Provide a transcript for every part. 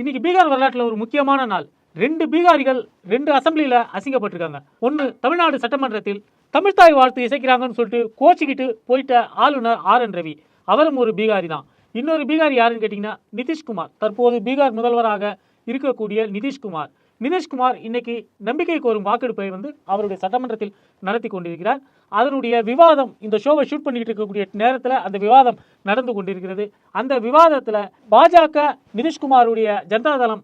இன்னைக்கு பீகார் வரலாற்றில் ஒரு முக்கியமான நாள். ரெண்டு பீகாரிகள் ரெண்டு அசம்பிளியில் அசிங்கப்பட்டிருக்காங்க. ஒன்று தமிழ்நாடு சட்டமன்றத்தில் தமிழ்தாய் வாழ்த்து இசைக்கிறாங்கன்னு சொல்லிட்டு கோச்சிக்கிட்டு போயிட்ட ஆளுநர் ஆர் என் ரவி. அவரும் ஒரு பீகாரி தான். இன்னொரு பீகாரி யாருன்னு கேட்டிங்கன்னா நிதிஷ்குமார். தற்போது பீகார் முதல்வராக இருக்கக்கூடிய நிதிஷ்குமார். நிதிஷ்குமார் இன்னைக்கு நம்பிக்கை கோரும் வாக்கெடுப்பை வந்து அவருடைய சட்டமன்றத்தில் நடத்தி கொண்டிருக்கிறார். அதனுடைய விவாதம் இந்த ஷோவை ஷூட் பண்ணிட்டு இருக்கக்கூடிய நேரத்தில் அந்த விவாதம் நடந்து கொண்டிருக்கிறது. அந்த விவாதத்தில் பாஜக நிதிஷ்குமாருடைய ஜனதாதளம்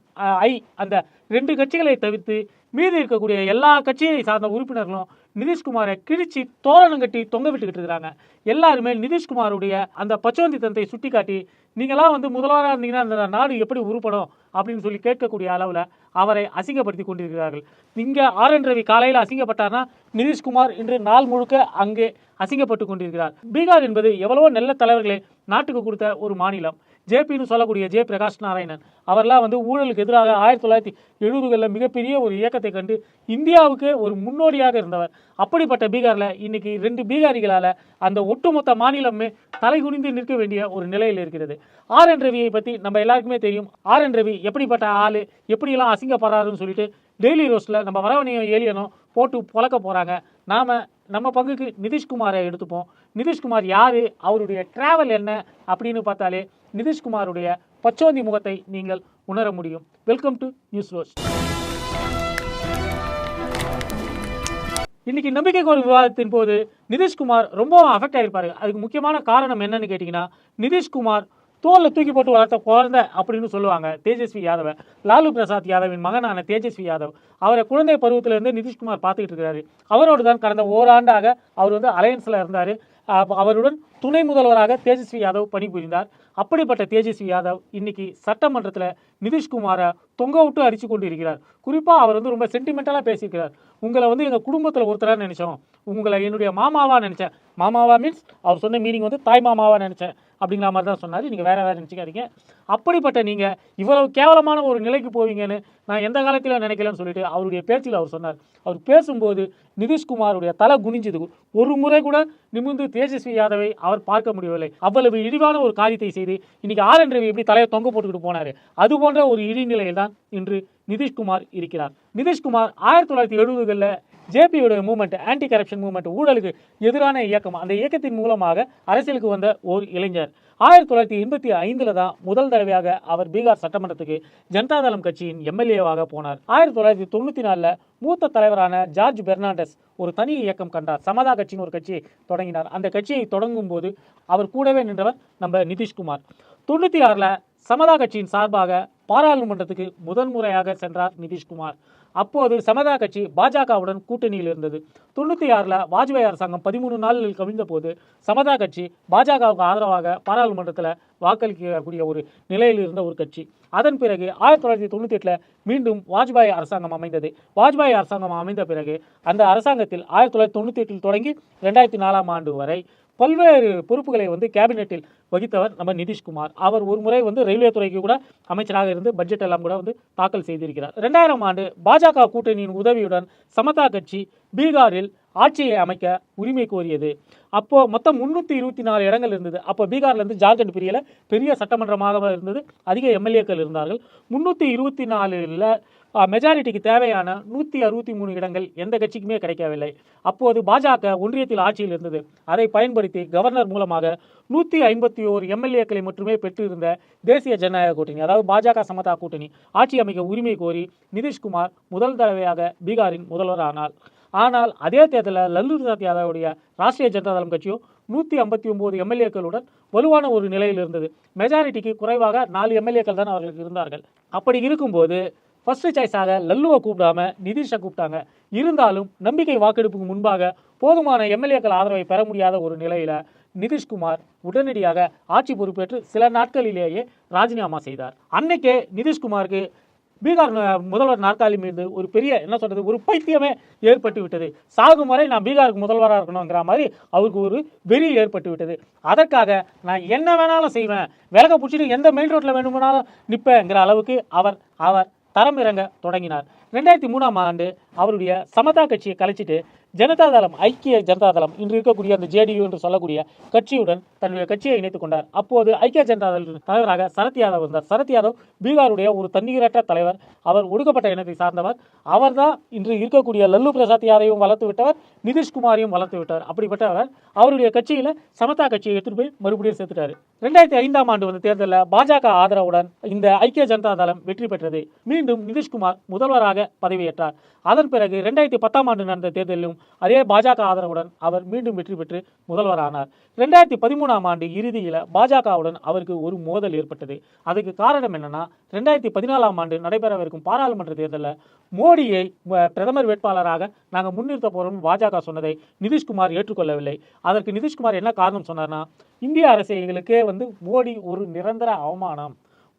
ஐ அந்த ரெண்டு கட்சிகளை தவிர்த்து மீதி இருக்கக்கூடிய எல்லா கட்சியை சார்ந்த உறுப்பினர்களும் நிதிஷ்குமாரை கிழிச்சு தோரணம் கட்டி தொங்க விட்டுக்கிட்டு இருக்கிறாங்க. எல்லாருமே நிதிஷ்குமாருடைய அந்த பச்சோந்தித்தனத்தை சுட்டிக்காட்டி நீங்களாம் வந்து முதல்வராக இருந்தீங்கன்னா அந்த நாடு எப்படி உருப்படும்? அப்படின்னு சொல்லி கேட்கக்கூடிய அளவில் அவரை அசிங்கப்படுத்தி கொண்டிருக்கிறார்கள். இங்கே ஆர் என் ரவி காலையில் அசிங்கப்பட்டார்னா நிதிஷ்குமார் இன்று நாள் முழுக்க அங்கே அசிங்கப்பட்டு கொண்டிருக்கிறார். பீகார் என்பது எவ்வளவோ நல்ல தலைவர்களை நாட்டுக்கு கொடுத்த ஒரு மாநிலம். ஜேபின்னு சொல்லக்கூடிய ஜே பிரகாஷ் நாராயணன். அவர்லாம் வந்து ஊழலுக்கு எதிராக ஆயிரத்தி தொள்ளாயிரத்தி எழுபதுகளில் மிகப்பெரிய ஒரு இயக்கத்தை கண்டு இந்தியாவுக்கு ஒரு முன்னோடியாக இருந்தவர். அப்படிப்பட்ட பீகாரில் இன்னைக்கு ரெண்டு பீகாரிகளால் அந்த ஒட்டுமொத்த மாநிலமே தலைகுனிந்து நிற்க வேண்டிய ஒரு நிலையில் இருக்கிறது. ஆர் என் ரவியை பற்றி நம்ம எல்லாருக்குமே தெரியும். ஆர் என் ரவி எப்படிப்பட்ட ஆள் எப்படியெல்லாம் அசிங்கப்படுறாருன்னு சொல்லிட்டு டெய்லி ரோஸ்ட்டில் நம்ம வரவணையும் ஏலியனும் போட்டு புழக்க போகிறாங்க நாம் நம்ம பங்குக்கு நிதிஷ்குமாரை எடுத்துப்போம். நிதிஷ்குமார் யார்? அவருடைய ட்ராவல் என்ன? அப்படின்னு பார்த்தாலே நிதிஷ்குமாருடைய பச்சோந்தி முகத்தை நீங்கள் உணர முடியும். வெல்கம் டு நியூஸ் ரோஸ் இன்னைக்கு நம்பிக்கை கோரும் விவாதத்தின் போது நிதிஷ்குமார் ரொம்ப அஃபெக்ட் ஆயிருப்பாரு. அதுக்கு முக்கியமான காரணம் என்னன்னு கேட்டிங்கன்னா நிதிஷ்குமார் தோலில் தூக்கி போட்டு வளர்த்த குழந்தை அப்படின்னு சொல்லுவாங்க. தேஜஸ்வி யாதவ லாலு பிரசாத் யாதவின் மகனான தேஜஸ்வி யாதவ். அவரை குழந்தை பருவத்திலிருந்து நிதிஷ்குமார் பார்த்துக்கிட்டு இருக்கிறாரு அவரோடு தான் கடந்த ஓராண்டாக அவர் வந்து அலையன்ஸில் இருந்தார். அவருடன் துணை முதல்வராக தேஜஸ்வி யாதவ் பணிபுரிந்தார். அப்படிப்பட்ட தேஜஸ்வி யாதவ் இன்னைக்கு சட்டமன்றத்தில் நிதிஷ்குமாரை தொங்க விட்டு அடித்து கொண்டு இருக்கிறார் குறிப்பாக அவர் வந்து ரொம்ப சென்டிமெண்டலாக பேசியிருக்கிறார். உங்களை வந்து எங்கள் குடும்பத்தில் ஒருத்தராக நினைச்சோம். உங்களை என்னுடைய மாமாவா நினைச்சேன். மாமாவா மீன்ஸ் அவர் சொன்ன மீனிங் வந்து தாய் மாமாவா நினைச்சேன். அப்படிங்கிற மாதிரி தான் சொன்னார். நீங்கள் வேறு வேற நினச்சிக்காதீங்க. அப்படிப்பட்ட நீங்கள் இவ்வளவு கேவலமான ஒரு நிலைக்கு போவீங்கன்னு நான் எந்த காலத்திலும் நினைக்கலன்னு சொல்லிட்டு அவருடைய பேச்சில் அவர் சொன்னார். அவர் பேசும்போது நிதிஷ்குமாருடைய தலை குனிஞ்சது. ஒரு முறை கூட நிமிர்ந்து தேஜஸ்வி யாதவை அவர் பார்க்க முடியவில்லை. அவ்வளவு இழிவான ஒரு காரியத்தை செய்து இன்னைக்கு ஆர் என் ரவி எப்படி தலையை தொங்க போட்டுக்கிட்டு போனார். அது போன்ற ஒரு இழிநிலையில் தான் இன்று நிதிஷ்குமார் இருக்கிறார். நிதிஷ்குமார் ஆயிரத்தி தொள்ளாயிரத்தி எழுபதுகளில் ஜேபியோட மூவ்மெண்ட் ஆன்டி கரப்ஷன் மூவ்மெண்ட் ஊழலுக்கு எதிரான இயக்கம். அந்த இயக்கத்தின் மூலமாக அரசியலுக்கு வந்த ஓர் இளைஞர். ஆயிரத்தி தொள்ளாயிரத்தி எண்பத்தி ஐந்தில் தான் முதல் தடவையாக அவர் பீகார் சட்டமன்றத்துக்கு ஜனதாதளம் கட்சியின் எம்எல்ஏவாக போனார். ஆயிரத்தி தொள்ளாயிரத்தி தொண்ணூற்றி நாலில் மூத்த தலைவரான ஜார்ஜ் பெர்னாண்டஸ் ஒரு தனி இயக்கம் கண்டார். சமதா கட்சின்னு ஒரு கட்சியை தொடங்கினார். அந்த கட்சியை தொடங்கும் போது அவர் கூடவே நின்றவர் நம்ம நிதிஷ்குமார். தொண்ணூற்றி ஆறில் சமதா கட்சியின் சார்பாக பாராளுமன்றத்துக்கு முதன்முறையாக சென்றார் நிதிஷ்குமார். அப்போது சமதா கட்சி பாஜகவுடன் கூட்டணியில் இருந்தது. தொண்ணூற்றி ஆறில் வாஜ்பாய் அரசாங்கம் பதிமூணு நாளில் கவிழ்ந்த போது சமதா கட்சி பாஜகவுக்கு ஆதரவாக பாராளுமன்றத்தில் வாக்களிக்கக்கூடிய ஒரு நிலையில் இருந்த ஒரு கட்சி. அதன் பிறகு ஆயிரத்தி தொள்ளாயிரத்தி தொண்ணூற்றி எட்டில் மீண்டும் வாஜ்பாய் அரசாங்கம் அமைந்தது. வாஜ்பாய் அரசாங்கம் அமைந்த பிறகு அந்த அரசாங்கத்தில் ஆயிரத்தி தொள்ளாயிரத்தி தொண்ணூற்றி எட்டில் தொடங்கி ரெண்டாயிரத்தி நாலாம் ஆண்டு வரை பல்வேறு பொறுப்புகளை வந்து கேபினெட்டில் வகித்தவர் நம்ம நிதிஷ்குமார். அவர் ஒரு முறை வந்து ரயில்வே துறைக்கு கூட அமைச்சராக இருந்து பட்ஜெட் எல்லாம் கூட வந்து தாக்கல் செய்திருக்கிறார். ரெண்டாயிரம் ஆண்டு பாஜக கூட்டணியின் உதவியுடன் சமதா கட்சி பீகாரில் ஆட்சியை அமைக்க உரிமை கோரியது. அப்போ மொத்தம் முன்னூற்றி இருபத்தி நாலு இடங்கள் இருந்தது. அப்போ பீகார்ல இருந்து ஜார்க்கண்ட் பிரியல பெரிய சட்டமன்றமாக இருந்தது. அதிக எம்எல்ஏக்கள் இருந்தார்கள். முன்னூற்றி இருபத்தி நாலுல மெஜாரிட்டிக்கு தேவையான நூற்றி அறுபத்தி மூணு இடங்கள் எந்த கட்சிக்குமே கிடைக்கவில்லை. அப்போது பாஜக ஒன்றியத்தில் ஆட்சியில் இருந்தது. அதை பயன்படுத்தி கவர்னர் மூலமாக நூற்றி ஐம்பத்தி ஓரு எம்எல்ஏக்களை மட்டுமே பெற்றிருந்த தேசிய ஜனநாயக கூட்டணி அதாவது பாஜக சமதா கூட்டணி ஆட்சி அமைக்க உரிமை கோரி நிதிஷ்குமார் முதல் தடவையாக பீகாரின் முதல்வர் ஆனார் ஆனால் அதே தேர்தலில் லல்லு பிரசாத் யாதவுடைய ராஷ்டிரிய ஜனதாதளம் கட்சியும் நூற்றி ஐம்பத்தி ஒம்பது எம்எல்ஏக்களுடன் வலுவான ஒரு நிலையில் இருந்தது. மெஜாரிட்டிக்கு குறைவாக நாலு எம்எல்ஏக்கள் தான் அவர்களுக்கு இருந்தார்கள். அப்படி இருக்கும்போது ஃபர்ஸ்ட் சாய்ஸாக லல்லுவை கூப்பிடாம நிதிஷை கூப்பிட்டாங்க. இருந்தாலும் நம்பிக்கை வாக்கெடுப்புக்கு முன்பாக போதுமான எம்எல்ஏக்கள் ஆதரவை பெற முடியாத ஒரு நிலையில் நிதிஷ்குமார் உடனடியாக ஆட்சி பொறுப்பேற்று சில நாட்களிலேயே ராஜினாமா செய்தார். அன்னைக்கே நிதிஷ்குமாருக்கு பீகார் முதல்வர் நாற்காலி மீது ஒரு பெரிய என்ன சொல்கிறது ஒரு பைத்தியமே ஏற்பட்டு விட்டது. சாகும் வரை நான் பீகாருக்கு முதல்வராக இருக்கணுங்கிற மாதிரி அவருக்கு ஒரு வெறி ஏற்பட்டு விட்டது. அதற்காக நான் என்ன வேணாலும் செய்வேன். விலக பிடிச்சிட்டு எந்த மெயின் ரோட்டில் வேணுமானாலும் நிற்பேங்கிற அளவுக்கு அவர் அவர் தரம் இறங்க தொடங்கினார். ரெண்டாயிரத்தி மூணாம் ஆண்டு அவருடைய சமதா கட்சியை கலைச்சிட்டு ஜனதாதளம் ஐக்கிய ஜனதாதளம் இன்று இருக்கக்கூடிய அந்த ஜேடியு என்று சொல்லக்கூடிய கட்சியுடன் தன்னுடைய கட்சியை இணைத்துக் கொண்டார். அப்போது ஐக்கிய ஜனதாதள தலைவராக சரத் யாதவ் இருந்தார். சரத் யாதவ் பீகாருடைய ஒரு தண்ணீரற்ற தலைவர். அவர் ஒடுக்கப்பட்ட இனத்தை சார்ந்தவர். அவர்தான் இன்று இருக்கக்கூடிய லல்லு பிரசாத் யாதவையும் வளர்த்து விட்டவர் நிதிஷ்குமாரையும் வளர்த்து விட்டவர். அப்படிப்பட்டவர் அவருடைய கட்சியில் சமதா கட்சியை எடுத்துட்டு போய் மறுபடியும் சேர்த்துட்டாரு. ரெண்டாயிரத்தி ஐந்தாம் ஆண்டு வந்து தேர்தலில் பாஜக ஆதரவுடன் இந்த ஐக்கிய ஜனதா தளம் வெற்றி பெற்றது. மீண்டும் நிதிஷ்குமார் முதல்வராக பதவியேற்றார். அதன் பிறகு ரெண்டாயிரத்தி பத்தாம் ஆண்டு நடந்த தேர்தலிலும் அதே பாஜக ஆதரவுடன் அவர் மீண்டும் வெற்றி பெற்று முதல்வரானார். ரெண்டாயிரத்தி பதிமூணாம் ஆண்டு இறுதியில் பாஜகவுடன் அவருக்கு ஒரு மோதல் ஏற்பட்டது. அதுக்கு காரணம் என்னன்னா ரெண்டாயிரத்தி பதினாலாம் ஆண்டு நடைபெறவிருக்கும் பாராளுமன்ற தேர்தலில் மோடியை பிரதமர் வேட்பாளராக நாங்கள் முன்னிறுத்த போறோம் பாஜக சொன்னதை நிதிஷ்குமார் ஏற்றுக்கொள்ளவில்லை. அதற்கு நிதிஷ்குமார் என்ன காரணம் சொன்னார்னா இந்திய அரசியலுக்கே வந்து மோடி ஒரு நிரந்தர அவமானம்.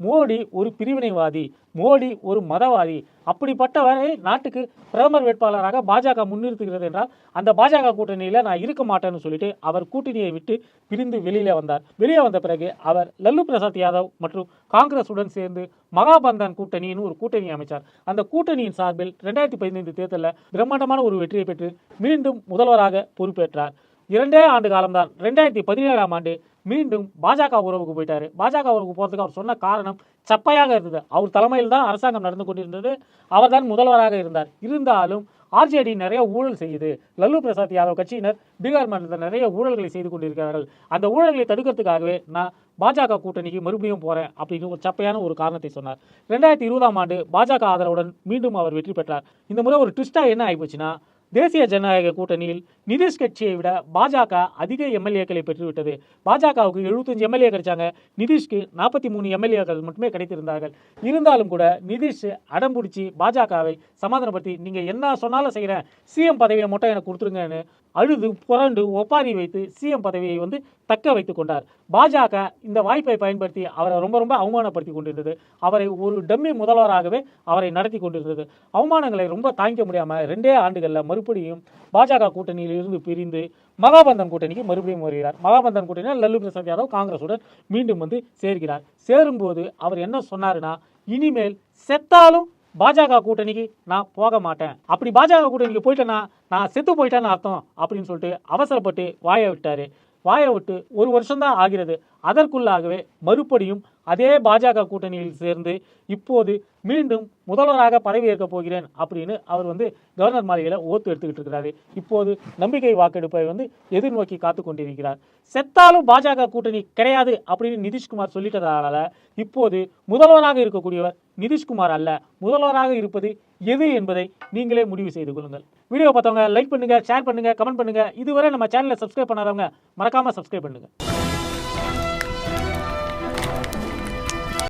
மோடி ஒரு பிரிவினைவாதி மோடி ஒரு மதவாதி. அப்படிப்பட்டவரை நாட்டுக்கு பிரதமர் வேட்பாளராக பாஜக முன்னிறுத்துகிறது என்றால் அந்த பாஜக கூட்டணியில் நான் இருக்க மாட்டேன்னு சொல்லிட்டு அவர் கூட்டணியை விட்டு பிரிந்து வெளியில் வந்தார். வெளியே வந்த பிறகு அவர் லல்லு பிரசாத் யாதவ் மற்றும் காங்கிரசுடன் சேர்ந்து மகாபந்தன் கூட்டணின்னு ஒரு கூட்டணி அமைச்சார். அந்த கூட்டணியின் சார்பில் ரெண்டாயிரத்தி பதினைந்து தேர்தலில் பிரம்மாண்டமான ஒரு வெற்றியை பெற்று மீண்டும் முதல்வராக பொறுப்பேற்றார். இரண்டே ஆண்டு காலம்தான் ரெண்டாயிரத்தி பதினேழாம் ஆண்டு மீண்டும் பாஜக உறவுக்கு போயிட்டாரு. பாஜக உறவுக்கு போகிறதுக்கு அவர் சொன்ன காரணம் சப்பையாக இருந்தது. அவர் தலைமையில் தான் அரசாங்கம் நடந்து கொண்டிருந்தது. அவர்தான் முதல்வராக இருந்தார். இருந்தாலும் ஆர்ஜேடி நிறைய ஊழல் செய்யுது. லல்லு பிரசாத் யாதவ் கட்சியினர் பீகார் மாநிலத்தில் நிறைய ஊழல்களை செய்து கொண்டிருக்கிறார்கள். அந்த ஊழல்களை தடுக்கிறதுக்காகவே நான் பாஜக கூட்டணிக்கு மறுபடியும் போறேன் அப்படின்னு ஒரு சப்பையான ஒரு காரணத்தை சொன்னார். ரெண்டாயிரத்தி இருபதாம் ஆண்டு பாஜக ஆதரவுடன் மீண்டும் அவர் வெற்றி பெற்றார். இந்த முறை ஒரு ட்விஸ்டா என்ன ஆகிப்போச்சுன்னா தேசிய ஜனநாயக கூட்டணியில் நிதிஷ் கட்சியை விட பாஜக அதிக எம்எல்ஏக்களை பெற்றுவிட்டது. பாஜகவுக்கு 75 எம்எல்ஏ கிடைச்சாங்க. நிதிஷ்க்கு நாற்பத்தி மூணு எம்எல்ஏக்கள் மட்டுமே கிடைத்திருந்தார்கள். இருந்தாலும் கூட நிதிஷ் அடம்பிடிச்சி பாஜகவை சமாதானப்படுத்தி நீங்கள் என்ன சொன்னாலும் செய்கிறேன் சிஎம் பதவியை மட்டும் எனக்கு கொடுத்துருங்கன்னு அழுது புரண்டு ஒப்பாரி வைத்து சிஎம் பதவியை வந்து தக்க வைத்து கொண்டார். பாஜக இந்த வாய்ப்பை பயன்படுத்தி அவரை ரொம்ப ரொம்ப அவமானப்படுத்தி கொண்டிருந்தது. அவரை ஒரு டம்மி முதல்வராகவே அவரை நடத்தி கொண்டிருந்தது. அவமானங்களை ரொம்ப தாங்கிக்க முடியாமல் ரெண்டே ஆண்டுகளில் மறுபடியும் பாஜக கூட்டணியில் இருந்து பிரிந்து மகாபந்தன் கூட்டணிக்கு மறுபடியும் வருகிறார். மகாபந்தன் கூட்டணியில் லல்லு பிரசாத் யாதவ் காங்கிரஸுடன் மீண்டும் வந்து சேர்கிறார். சேரும்போது அவர் என்ன சொன்னாருன்னா இனிமேல் செத்தாலும் பாஜக கூட்டணிக்கு நான் போக மாட்டேன். அப்படி பாஜக கூட்டணிக்கு போயிட்டேன்னா நான் செத்து போயிட்டேன்னு அர்த்தம் அப்படின்னு சொல்லிட்டு அவசரப்பட்டு வாயை விட்டாரு. வாயை விட்டு ஒரு வருஷம்தான் ஆகிறது. அதற்குள்ளாகவே மறுபடியும் அதே பாஜக கூட்டணியில் சேர்ந்து இப்போது மீண்டும் முதல்வராக பதவியேற்க போகிறேன் அப்படின்னு அவர் வந்து கவர்னர் மாளிகையில் ஓத்து எடுத்துக்கிட்டு இருக்கிறாரு. இப்போது நம்பிக்கை வாக்கெடுப்பை வந்து எதிர்நோக்கி காத்து கொண்டிருக்கிறார். செத்தாலும் பாஜக கூட்டணி கிடையாது அப்படின்னு நிதிஷ்குமார் சொல்லிட்டதால இப்போது முதல்வராக இருக்கக்கூடியவர் நிதிஷ்குமார் அல்ல. முதல்வராக இருப்பது எது என்பதை நீங்களே முடிவு செய்து கொள்ளுங்கள். வீடியோ பார்த்தவங்க லைக் பண்ணுங்க ஷேர் பண்ணுங்க கமெண்ட் பண்ணுங்க. இதுவரை நம்ம சேனலை சப்ஸ்கிரைப் பண்ணாதவங்க மறக்காம சப்ஸ்கிரைப் பண்ணுங்க.